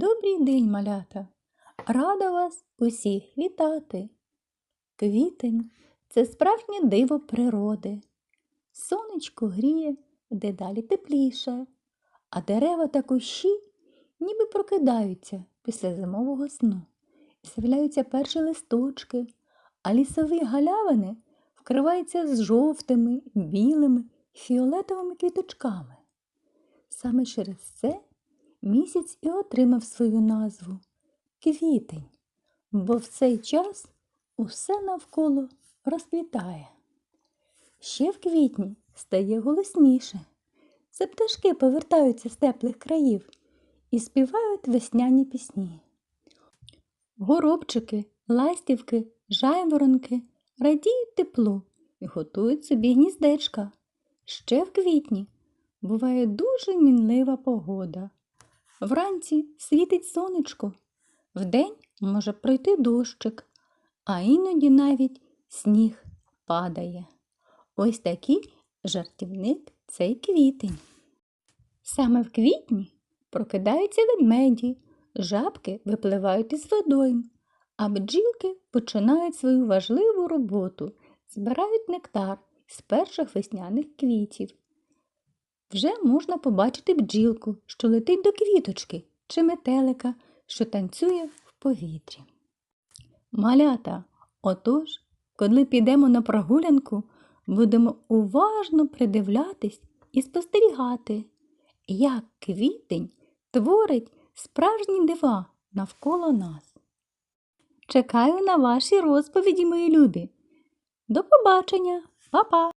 Добрий день, малята! Рада вас усіх вітати. Квітень це справжнє диво природи. Сонечко гріє дедалі тепліше, а дерева та кущі ніби прокидаються після зимового сну. З'являються перші листочки, а лісові галявини вкриваються з жовтими, білими фіолетовими квіточками. Саме через це місяць і отримав свою назву квітень, бо в цей час усе навколо розквітає. Ще в квітні стає голосніше. Це пташки повертаються з теплих країв і співають весняні пісні. Горобчики, ластівки, жайворонки радіють теплу і готують собі гніздечка. Ще в квітні буває дуже мінлива погода. Вранці світить сонечко, вдень може пройти дощик, а іноді навіть сніг падає. Ось такий жартівник цей квітень. Саме в квітні прокидаються ведмеді, жабки випливають із водойм, а бджілки починають свою важливу роботу, збирають нектар з перших весняних квітів. Вже можна побачити бджілку, що летить до квіточки, чи метелика, що танцює в повітрі. Малята, отож, коли підемо на прогулянку, будемо уважно придивлятись і спостерігати, як квітень творить справжні дива навколо нас. Чекаю на ваші розповіді, мої любі. До побачення, Па-па!